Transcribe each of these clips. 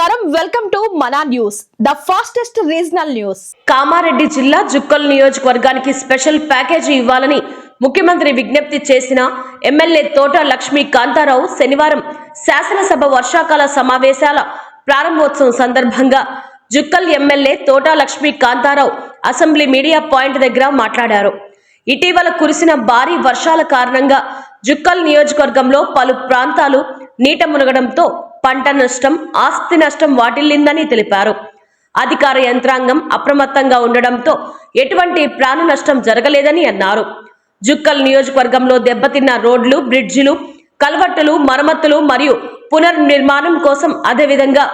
Welcome to Mana news the fastest regional news Kamareddy జిల్లా జుక్కల్ నియోజకవర్గానికి special package ఇవ్వాలని ముఖ్యమంత్రి విజ్ఞప్తి చేసిన ఎమ్మెల్యే తోట లక్ష్మీ కాంతారావు శనివారం శాసనసభ వర్షాకాల సమావేశాల ప్రారంభోత్సవం సందర్భంగా Jukkal MLA Thota Lakshmi Kantha Rao assembly media point దగ్గర మాట్లాడారు. ఇటీవల కురిసిన భారీ వర్షాల కారణంగా జుక్కల్ నియోజకవర్గంలో పలు ప్రాంతాలు నీట మునగడంతో పంట నష్టం ఆస్తి నష్టం వాటిల్లిందని తెలిపారు. అధికార యంత్రాంగం అప్రమత్తంగా ఉండడంతో ఎటువంటి ప్రాణ నష్టం జరగలేదని అన్నారు. జుక్కల్ నియోజకవర్గంలో దెబ్బతిన్న రోడ్లు బ్రిడ్జిలు కల్వట్టులు మరమ్మతులు మరియు పునర్నిర్మాణం కోసం అదేవిధంగా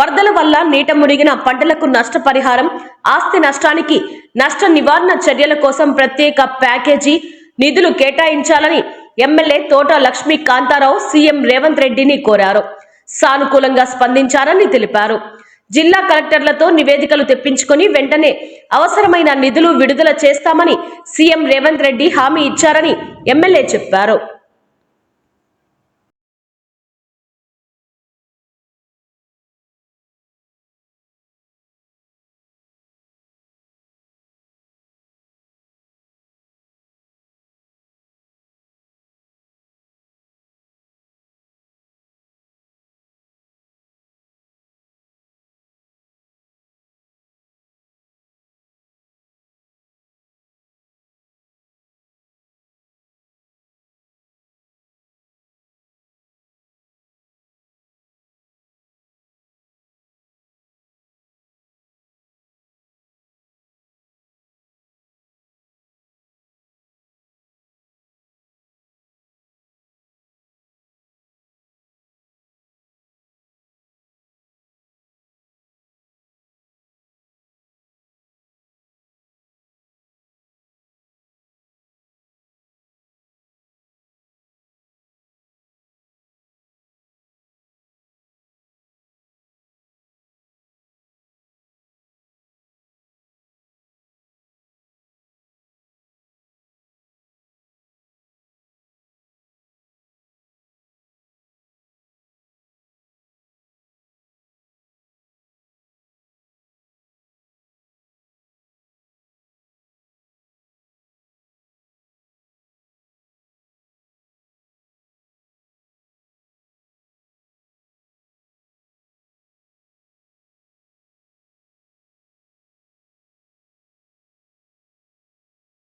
వరదల వల్ల నీట మునిగిన పంటలకు నష్టపరిహారం ఆస్తి నష్టానికి నష్ట నివారణ చర్యల కోసం ప్రత్యేక ప్యాకేజీ నిధులు కేటాయించాలని ఎమ్మెల్యే తోట లక్ష్మీ కాంతారావు సీఎం రేవంత్ రెడ్డిని కోరారు. సానుకూలంగా స్పందించారని తెలిపారు. జిల్లా కలెక్టర్లతో నివేదికలు తెప్పించుకొని వెంటనే అవసరమైన నిధులు విడుదల చేస్తామని సీఎం రేవంత్ రెడ్డి హామీ ఇచ్చారని ఎమ్మెల్యే చెప్పారు.